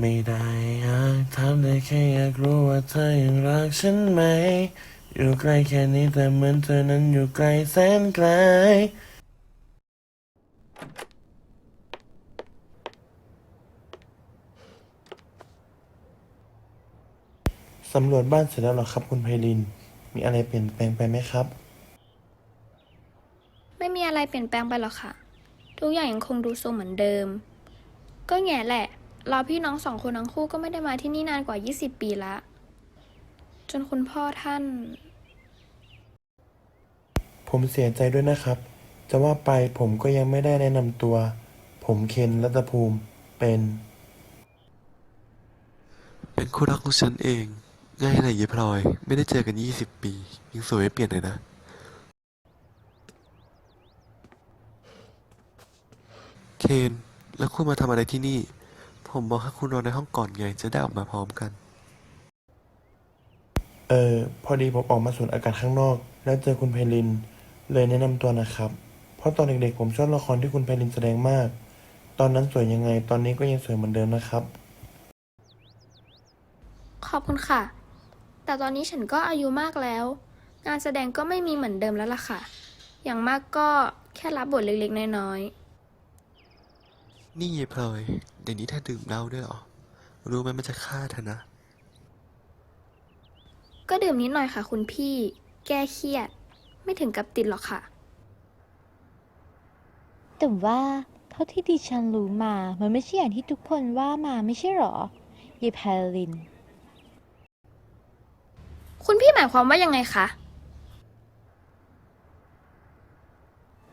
ไม่ได้อยากถามแต่แค่อยากรู้ว่าเธอยังรักฉันไหม อยู่ใกล้แค่นี้แต่เหมือนเธอนั้นอยู่ไกลแสนไกล สำรวจบ้านเสร็จแล้วเหรอครับคุณไพลิน มีอะไรเปลี่ยนแปลงไปไหมครับ ไม่มีอะไรเปลี่ยนแปลงไปหรอกค่ะ ทุกอย่างยังคงดูทรงเหมือนเดิม ก็แง่แหละ เราพี่น้องสองคนทั้งคู่ก็ไม่ได้มาที่นี่นานกว่า 20 ปีละ จนคุณพ่อท่าน ผมเสียใจด้วยนะครับ จะว่าไปผมก็ยังไม่ได้แนะนำตัว ผมเคนรัตภูมิเป็น เป็นคู่รักของฉันเองง่ายเลยเยายพลอย ไม่ได้เจอกัน 20 ปียังสวยไม่เปลี่ยนเลยนะ เคน แล้วคุณมาทำอะไรที่นี่ ผมบอกให้คุณรอในห้องก่อนไง จะได้ออกมาพร้อมกัน เออพอดีผมออกมาสูดอากาศข้างนอก แล้วเจอคุณไพลิน เลยแนะนำตัวนะครับ เพราะตอนเด็กๆผมชอบละครที่คุณไพลินแสดงมาก ตอนนั้นสวยยังไง ตอนนี้ก็ยังสวยเหมือนเดิมนะครับ ขอบคุณค่ะ แต่ตอนนี้ฉันก็อายุมากแล้ว งานแสดงก็ไม่มีเหมือนเดิมแล้วล่ะค่ะ อย่างมากก็แค่รับบทเล็กๆน้อย นี่เยายพลอยเดี๋ยวนี้เธอดื่มเหล้าด้วยเหรอ รู้ไหมมันจะฆ่าเธอนะๆก็ดื่มนิดหน่อยค่ะคุณพี่ แก้เครียด ไม่ถึงกับติดหรอกค่ะ แต่ว่าเท่าที่ดิฉันรู้มา มันไม่ใช่อย่างที่ทุกคนว่ามาไม่ใช่หรอเยายแพรลิน คุณพี่หมายความว่ายังไงคะ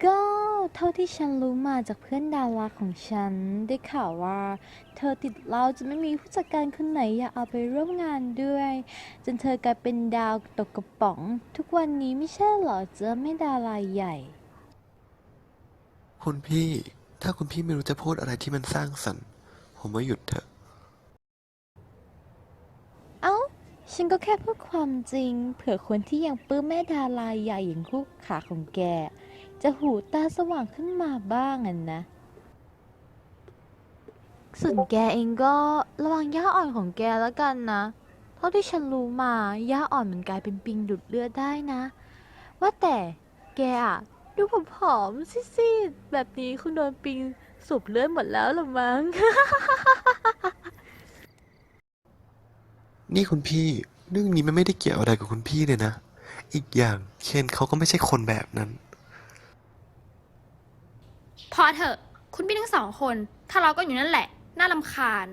ก็เท่าที่ฉันรู้มาจากเพื่อนดาราของฉัน ได้ข่าวว่า เธอติดเหล้าจะไม่มีผู้จัดการคนไหนอยากเอาไปร่วมงานด้วย จนเธอกลายเป็นดาวตกกระป๋อง ทุกวันนี้ไม่ใช่เหรอเจอไม่ดาราใหญ่ คุณพี่ ถ้าคุณพี่ไม่รู้จะพูดอะไรที่มันสร้างสรรค์ ผมว่าหยุดเถอะ เอ้า ฉันก็แค่พูดความจริง เผื่อคนที่ยังปลื้มแม่ดาราใหญ่อย่างคู่ขาของแก จะหูตาสว่างขึ้นมาบ้างอะนะ ส่วนแกเองก็ระวังย่าอ่อนของแกแล้วกันนะ เท่าที่ฉันรู้มาย่าอ่อนมันกลายเป็นปิงดูดเลือดได้นะ ว่าแต่แกอะดูผอมๆซีดๆแบบนี้คุณโดนปิงสูบเลือดหมดแล้วหรือมั้ง นี่คุณพี่เรื่องนี้มันไม่ได้เกี่ยวอะไรกับคุณพี่เลยนะ อีกอย่างเคนเขาก็ไม่ใช่คนแบบนั้น พอเถอะ คุณพี่ทั้งสองคนทะเลาะกันอยู่นั่นแหละ น่ารำคาญ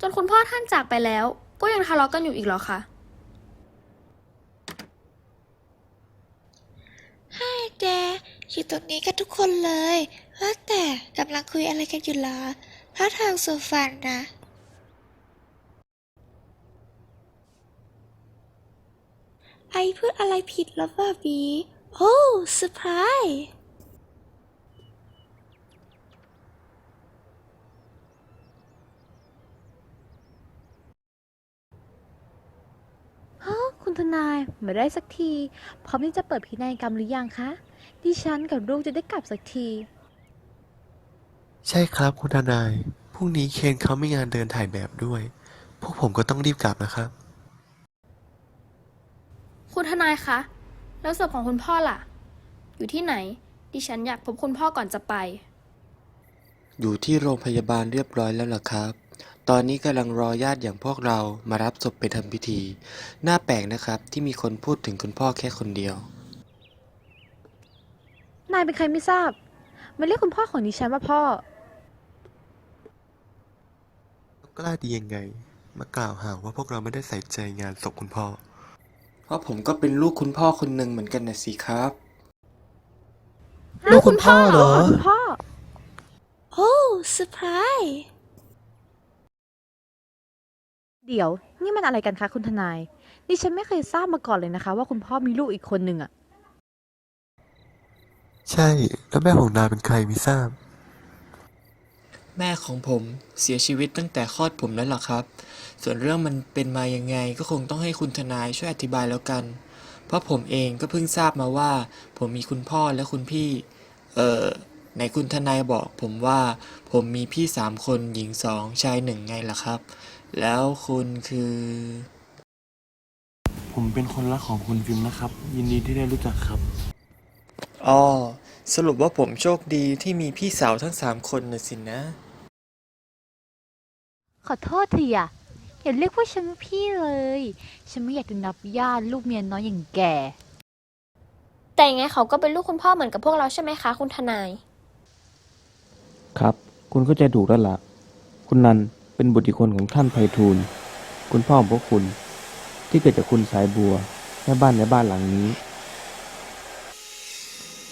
จนคุณพ่อท่านจากไปแล้ว ก็ยังทะเลาะกันอยู่อีกเหรอคะให้แกอยู่ตรงนี้กันทุกคนเลย ว่าแต่กำลังคุยอะไรกันอยู่ล่ะท่าทางสุฟันนะ ไอพูดอะไรผิดแล้วบ้าบี โอ้เซอร์ไพรส์ ฮะคุณ ทนายมาได้สักที พร้อมที่จะเปิดพินัยกรรมหรือยังคะ ดิฉันกับลูกจะได้กลับสักที ใช่ครับคุณทนาย พรุ่งนี้เคนเขามีงานเดินถ่ายแบบด้วย พวกผมก็ต้องรีบกลับนะครับ คุณทนายคะ แล้วศพของคุณพ่อล่ะ อยู่ที่ไหน ดิฉันอยากพบคุณพ่อก่อนจะไป อยู่ที่โรงพยาบาลเรียบร้อยแล้วล่ะครับ ตอนนี้กำลังรอญาติอย่างพวกเรามารับศพไปทำพิธี น่าแปลกนะครับที่มีคนพูดถึงคุณพ่อแค่คนเดียว นายเป็นใครไม่ทราบ มาเรียกคุณพ่อของดิฉันว่าพ่อ กล้าดียังไง มากล่าวหาว่าพวกเราไม่ได้ใส่ใจงานศพคุณพ่อ เพราะผมก็เป็นลูกคุณพ่อคนหนึ่งเหมือนกันนะสิครับ ลูกคุณพ่อเหรอ คุณพ่อ โอ้เซอร์ไพรส์ เดี๋ยว นี่มันอะไรกันคะคุณทนาย ดิฉันไม่เคยทราบมาก่อนเลยนะคะ ว่าคุณพ่อมีลูกอีกคนหนึ่งอะใช่ แล้วแม่ของนายเป็นใครไม่ทราบ แม่ของผมเสียชีวิตตั้งแต่คลอดผมแล้วล่ะครับ ส่วนเรื่องมันเป็นมายังไงก็คงต้องให้คุณทนายช่วยอธิบายแล้วกัน เพราะผมเองก็เพิ่งทราบมาว่า ผมมีคุณพ่อและคุณพี่ เอ่อ ไหนคุณทนายบอกผมว่า ผมมีพี่สามคนหญิงสองชายหนึ่งไงล่ะครับ แล้วคุณคือ ผมเป็นคนรักของคุณฟิล์มนะครับ ยินดีที่ได้รู้จักครับ อ๋อ สรุปว่าผมโชคดีที่มีพี่สาวทั้งสามคนน่ะสินะ ขอโทษทีอะอย่าเรียกว่าฉันว่าพี่เลย ฉันไม่อยากจะนับญาติลูกเมียน้อยอย่างแก แต่ยังไงเขาก็เป็นลูกคุณพ่อเหมือนกับพวกเราใช่ไหมคะ คุณทนาย ครับ คุณเข้าใจถูกแล้วล่ะ คุณนันเป็นบุตรอีกคนของท่านไพฑูรย์คุณพ่อของพวกคุณ ที่เกิดจากคุณสายบัวแม่บ้านในบ้านหลังนี้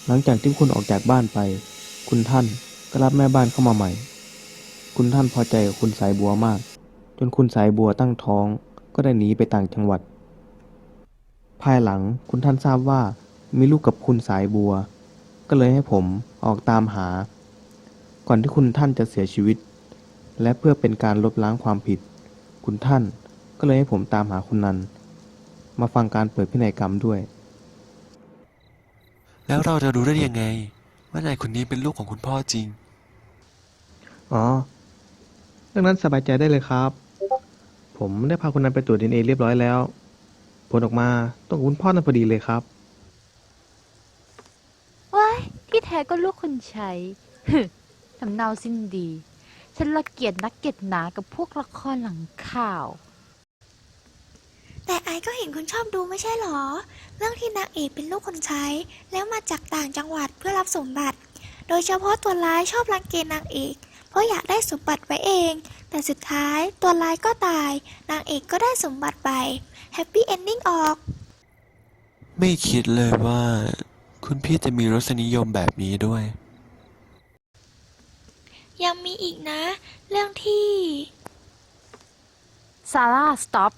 หลังจากที่คุณออกจากบ้านไป คุณท่านก็รับแม่บ้านเข้ามาใหม่ คุณท่านพอใจกับคุณสายบัวมาก จนคุณสายบัวตั้งท้องก็ได้หนีไปต่างจังหวัด ภายหลังคุณท่านทราบว่ามีลูกกับคุณสายบัว ก็เลยให้ผมออกตามหา ก่อนที่คุณท่านจะเสียชีวิต และเพื่อเป็นการลบล้างความผิด คุณท่านก็เลยให้ผมตามหาคุณนัน มาฟังการเปิดพินัยกรรมด้วย แล้วเราจะรู้ได้ยังไง ว่านายคนนี้เป็นลูกของคุณพ่อจริง อ๋อ เรื่องนั้นสบายใจได้เลยครับ ผมได้พาคุณนันไปตรวจดีเอ็นเอเรียบร้อยแล้ว ผลออกมาตรงกับคุณพ่อนั่นพอดีเลยครับ ว้ายที่แท้ก็ลูกคนใช้ฮึสำเนาสิ้นดี ฉันละเกียดนักเกียดหนากับพวกละครหลังข่าว แต่ไอก็เห็นคุณชอบดูไม่ใช่หรอ เรื่องที่นางเอกเป็นลูกคนใช้ แล้วมาจากต่างจังหวัดเพื่อรับสมบัติ โดยเฉพาะตัวร้ายชอบรังเกยจนางเอก เพราะอยากได้สมบัติไว้เอง แต่สุดท้ายตัวร้ายก็ตาย นางเอกก็ได้สมบัติไปแฮปปี้เอนดิ้งออก ไม่คิดเลยว่า คุณพี่จะมีรสนิยมแบบนี้ด้วย ยังมีอีกนะ เรื่องที่ซาร่าสต็อป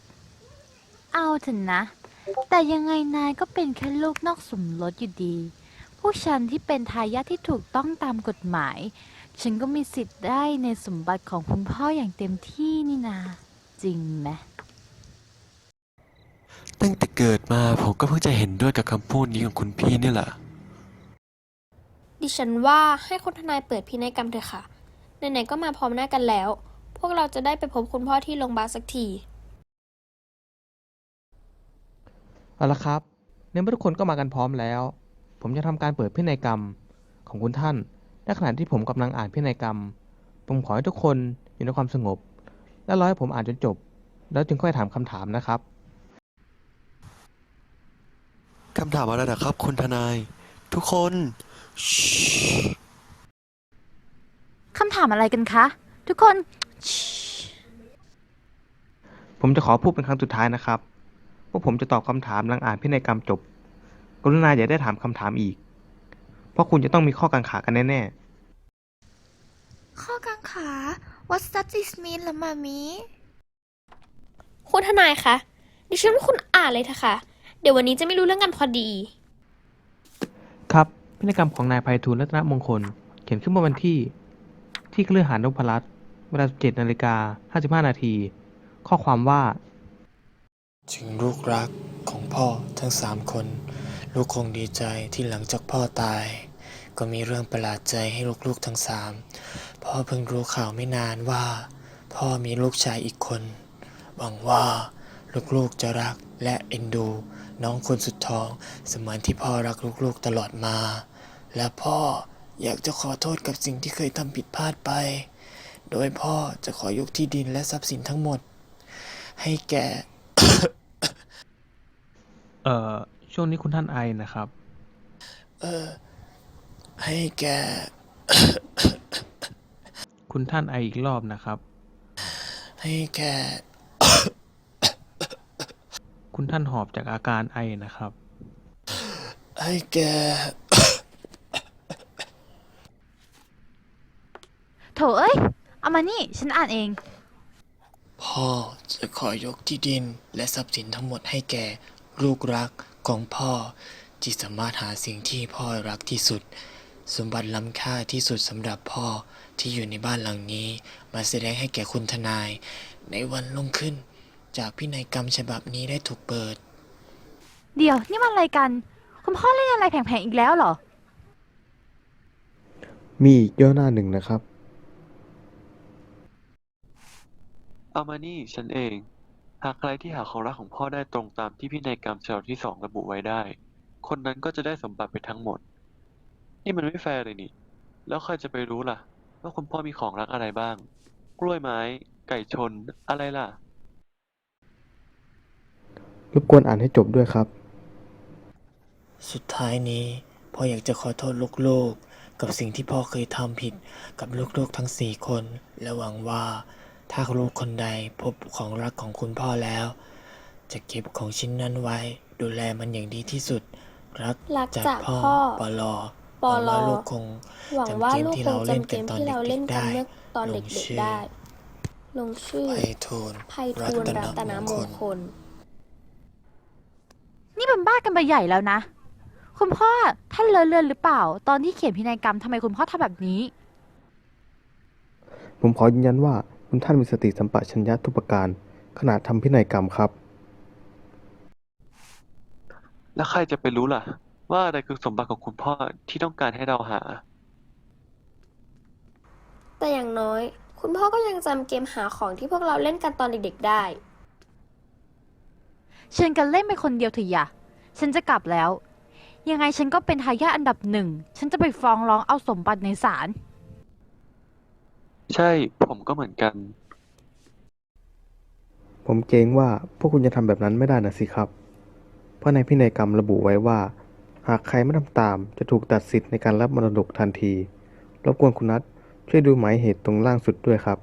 เอาเถอะนะ แต่ยังไงนายก็เป็นแค่ลูกนอกสมรสอยู่ดี พวกฉันที่เป็นทายาทที่ถูกต้องตามกฎหมาย ฉันก็มีสิทธิ์ได้ในสมบัติของคุณพ่ออย่างเต็มที่นี่นา จริงไหม ตั้งแต่เกิดมาผมก็เพิ่งจะเห็นด้วยกับคำพูดนี้ของคุณพี่นี่แหละ ดิฉันว่าให้คุณทนายเปิดพินัยกรรมเถอะค่ะ ไหนๆก็มาพร้อมหน้ากันแล้ว พวกเราจะได้ไปพบคุณพ่อที่โรงพยาบาลสักที เอาละครับในเมื่อทุกคนก็มากันพร้อมแล้ว ผมจะทำการเปิดพินัยกรรมของคุณท่านและขณะที่ผมกำลังอ่านพินัยกรรม ผมขอให้ทุกคนอยู่ในความสงบ และรอให้ผมอ่านจนจบ แล้วจึงค่อยถามคำถามนะครับ คำถามอะไรนะครับ คุณทนาย ทุกคนชิคำ ถามอะไรกันคะ ทุกคน ผมจะขอพูดเป็นครั้งสุดท้ายนะครับ ว่าผมจะตอบคำถามหลังอ่านพินัยกรรมจบ กรุณาอย่าได้ถามคำถามอีก เพราะคุณจะต้องมีข้อกังขากันแน่ๆ ข้อกังขา What does this mean ล่ะมามีคุณทนายคะดิฉันว่าคุณอ่านเลยเถอะค่ะ เดี๋ยววันนี้จะไม่รู้เรื่องกันพอดี ครับพินัยกรรมของนายไพฑูรย์รัตนมงคล เขียนขึ้นเมื่อวันที่ ที่เครือหานนพรัตน์เวลา17นาฬิกา55 นาที ข้อความว่า ถึงลูกรักของพ่อทั้งสามคน ลูกคงดีใจที่หลังจากพ่อตาย ก็มีเรื่องประหลาดใจให้ลูกๆทั้งสามพ่อเพิ่งรู้ข่าวไม่นานว่า พ่อมีลูกชายอีกคน หวังว่าลูกๆจะรักและเอ็นดู น้องคนสุดท้องเสมือนที่พ่อรักลูกๆตลอดมา และพ่อ อยากจะขอโทษกับสิ่งที่เคยทำผิดพลาดไป โดยพ่อจะขอยกที่ดินและทรัพย์สินทั้งหมด ให้แก่ เอ่อ ช่วงนี้คุณท่านไอนะครับ เออ ให้แกคุณท่านไออีกรอบนะครับ ให้แกคุณท่านหอบจากอาการไอนะครับ ให้แก โถเอ้ย เอามานี่ ฉันอ่านเอง พ่อจะขอยกที่ดินและทรัพย์สินทั้งหมดให้แก่ ลูกรักของพ่อ ที่สามารถหาสิ่งที่พ่อรักที่สุด สมบัติล้ำค่าที่สุดสำหรับพ่อที่อยู่ในบ้านหลังนี้ มาแสดงให้แก่คุณทนาย ในวันลงขึ้น จากพินัยกรรมฉบับนี้ได้ถูกเปิด เดี๋ยว นี่มันอะไรกัน คุณพ่อเล่นอะไรแผลงๆอีกแล้วเหรอ มีอีกย่อหน้าหนึ่งนะครับ เอามานี่ ฉันเอง หากใครที่หาของรักของพ่อได้ตรงตามที่พินัยกรรมฉบับที่สองระบุไว้ได้ คนนั้นก็จะได้สมบัติไปทั้งหมด นี่มันไม่แฟร์เลยนี่ แล้วใครจะไปรู้ล่ะ ว่าคุณพ่อมีของรักอะไรบ้าง กล้วยไม้ ไก่ชน อะไรล่ะ รบกวนอ่านให้จบด้วยครับ สุดท้ายนี้พ่ออยากจะขอโทษลูกๆ กับสิ่งที่พ่อเคยทำผิดกับลูกๆทั้งสี่คน และหวังว่า ถ้าลูกคนใดพบของรักของคุณพ่อแล้ว จะเก็บของชิ้นนั้นไว้ ดูแลมันอย่างดีที่สุด รักรักจากจากพ่อพ่อปลอปหวังลว่าลูกคงหวังว่าลูกคงจำจำเกเกมมที่ที่เราเราเล่เล่นนกักันนเมื่เมื่ออตอนเด็กๆได้ ลงชื่อไพฑูรย์ไพฑูรย์รัตนมงคล นี่มันบ้ากันไปใหญ่แล้วนะ คุณพ่อท่านเลอะเลือนหรือเปล่า ตอนที่เขียนพินัยกรรมทำไมคุณพ่อทำแบบนี้ ผมขอยืนยันว่า คุณท่านมีสติสัมปชัญญะทุกประการขณะทำพินัยกรรมครับ แล้วใครจะไปรู้ล่ะ ว่าอะไรคือสมบัติของคุณพ่อที่ต้องการให้เราหา แต่อย่างน้อย คุณพ่อก็ยังจำเกมหาของที่พวกเราเล่นกันตอนเด็กๆได้ เชิญกันเล่นไปคนเดียวเถอะอย่าฉันจะกลับแล้ว ยังไงฉันก็เป็นทายาทอันดับหนึ่ง ฉันจะไปฟ้องร้องเอาสมบัติในศาล ใช่ ผมก็เหมือนกัน ผมเกรงว่าพวกคุณจะทำแบบนั้นไม่ได้นะสิครับ เพราะในพินัยกรรมระบุไว้ว่า หากใครไม่ทำตามจะถูกตัดสิทธิ์ในการรับมรดกทันที รบกวนคุณนัทช่วยดูหมายเหตุตรงล่างสุดด้วยครับ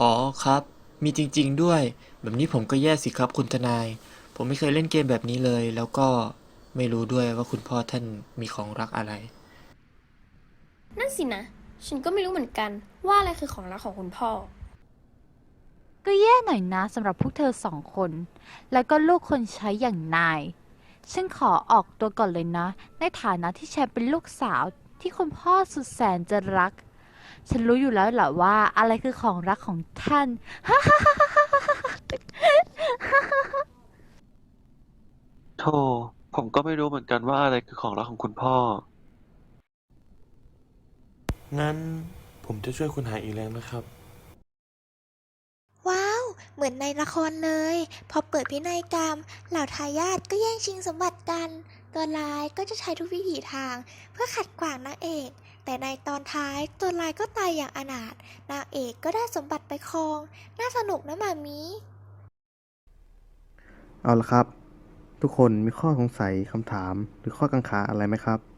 อ๋อครับ มีจริง ๆด้วย แบบนี้ผมก็แย่สิครับคุณทนาย ผมไม่เคยเล่นเกมแบบนี้เลย แล้วก็ไม่รู้ด้วยว่าคุณพ่อท่านมีของรักอะไร นั่นสินะ ฉันก็ไม่รู้เหมือนกันว่าอะไรคือของรักของคุณพ่อ ก็แย่หน่อยนะสำหรับพวกเธอสองคน แล้วก็ลูกคนใช้อย่างนาย ฉันขอออกตัวก่อนเลยนะ ในฐานะที่ฉันเป็นลูกสาวที่คุณพ่อสุดแสนจะรัก ฉันรู้อยู่แล้วแหละว่าอะไรคือของรักของท่าน โธ่ผมก็ไม่รู้เหมือนกันว่าอะไรคือของรักของคุณพ่อ งั้นผมจะช่วยคุณหาอีกแล้วนะครับ ว้าว เหมือนในละครเลย พอเปิดพินัยกรรม เหล่าทายาทก็แย่งชิงสมบัติกัน ตัวร้ายก็จะใช้ทุกวิถีทาง เพื่อขัดขวางนางเอก แต่ในตอนท้ายตัวร้ายก็ตายอย่างอนาถนางเอกก็ได้สมบัติไปครอง น่าสนุกนะหมามีเอาละครับ ทุกคนมีข้อสงสัยคำถามหรือข้อกังขาอะไรไหมครับ